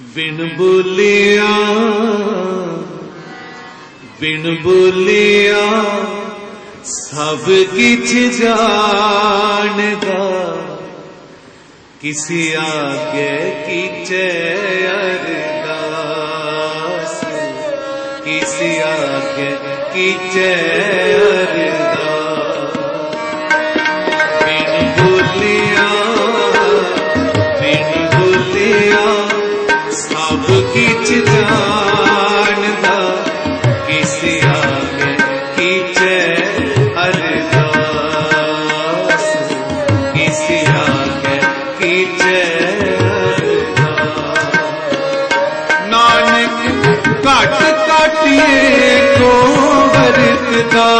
ਬਿਨ ਬੋਲਿਆ ਬਿਨ ਬੋਲਿਆ ਸਭ ਕਿਛ ਜਾਣਦਾ ਕਿਸੀ ਆਗੇ ਕੀਚੇ ਅਰਦਾਸ ਕਿਸੀ ਆਗੇ ਕੀਚੇ ਅਰਦਾਸ ਕਿਛ ਜਾਣਦਾ, ਕਿਸ ਆਗੇ ਕੀਚੇ ਅਰਦਾਸ। ਕਿਸ ਆਗੇ ਕੀਚੇ ਨਾਨਕ ਘਟ ਘਟਿਏ ਕੋ ਵਰਤਦਾ।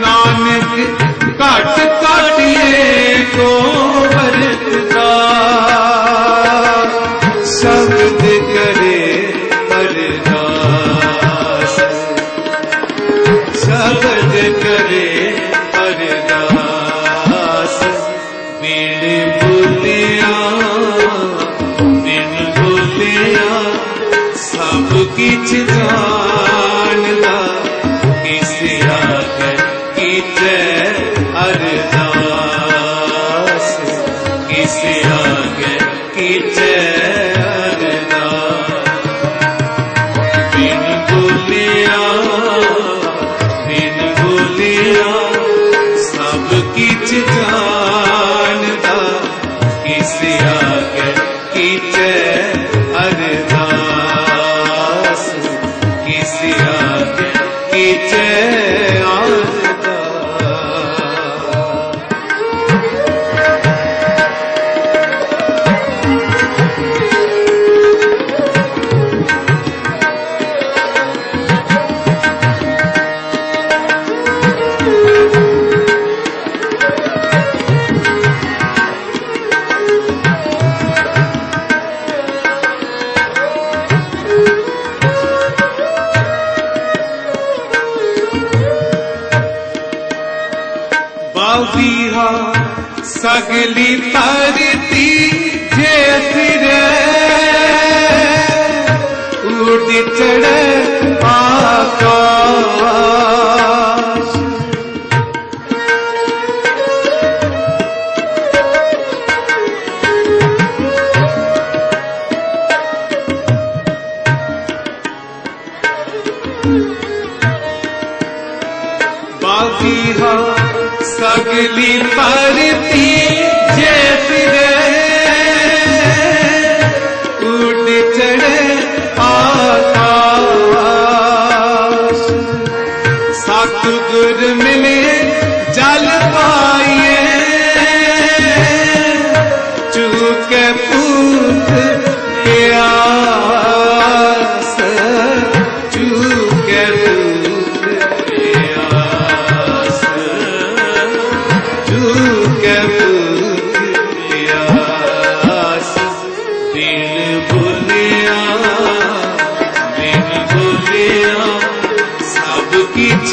ਨਾਨਕ ਘਟ ਸਭ ਸਗਲੀ ਧਰਤੀ ਜੇ ਫਿਰੇ ਉੜੀ ਚੜੇ ਆਕਾਸ਼। ਬਾਵੀਹਾ ਸਗਲੀ ਧਰਤੀ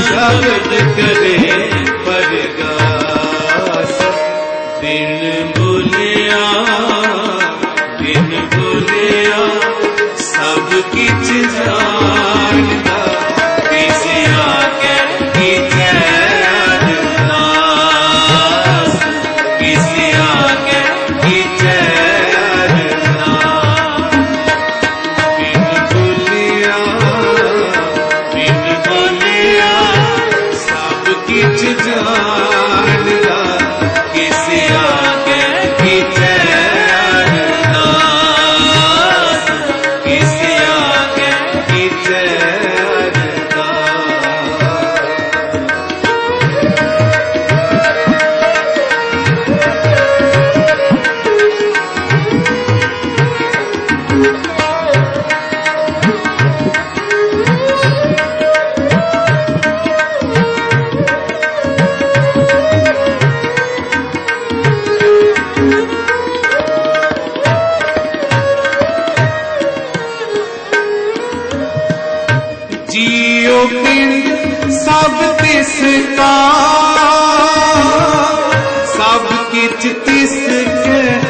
ਸ਼ਬਦ ਕਰੇ ਪਰਗਾਸ। ਦਿਨ ਬੁਲਿਆ ਦਿਨ ਸਭ ਕਿਛ ਜਾ Yeah.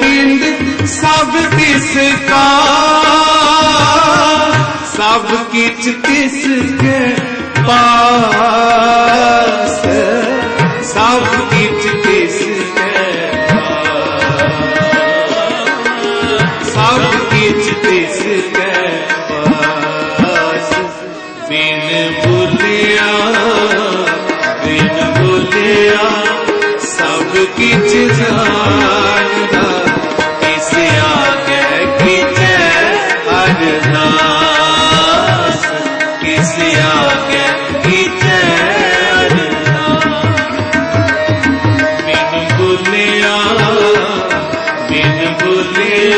पिंड सब किसका सब किच किसके पास सब किच किसके पास सब किच किसके पास बिन भुलिया बिन भुलिया सब किच जा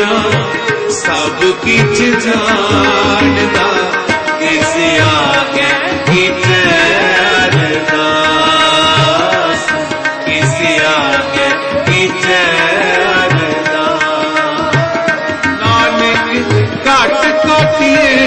ਆ ਸਭ ਕੁਝ ਜਾਣਦਾ, ਇਸ ਆ ਕੇ ਕਿਚਰਦਾ ਇਸ ਆ ਕੇ ਕਿਚਰਦਾ ਨਾਨਕ ਘਟ ਕੋਟੀਏ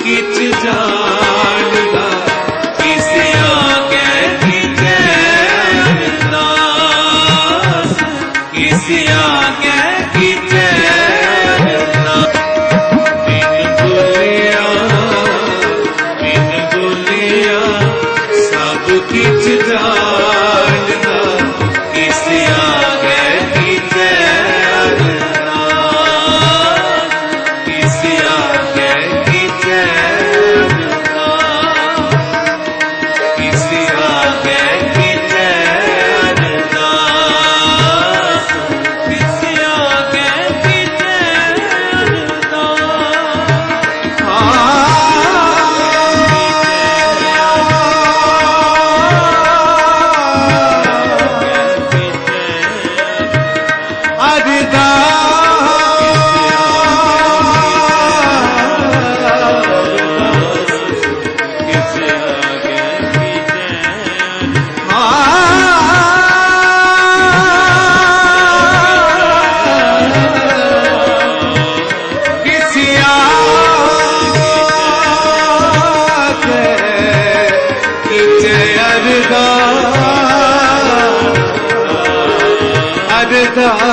ਕਿਛ ਜਾਣਦਾ ਕਿਸੇ ਆਗੇ ਕਿਛੇ ਅਰਦਾਸ ਕਿਸੇ ਆਗੇ ਕਿਛੇ ਕਿਛ ਜਾਏ Sabda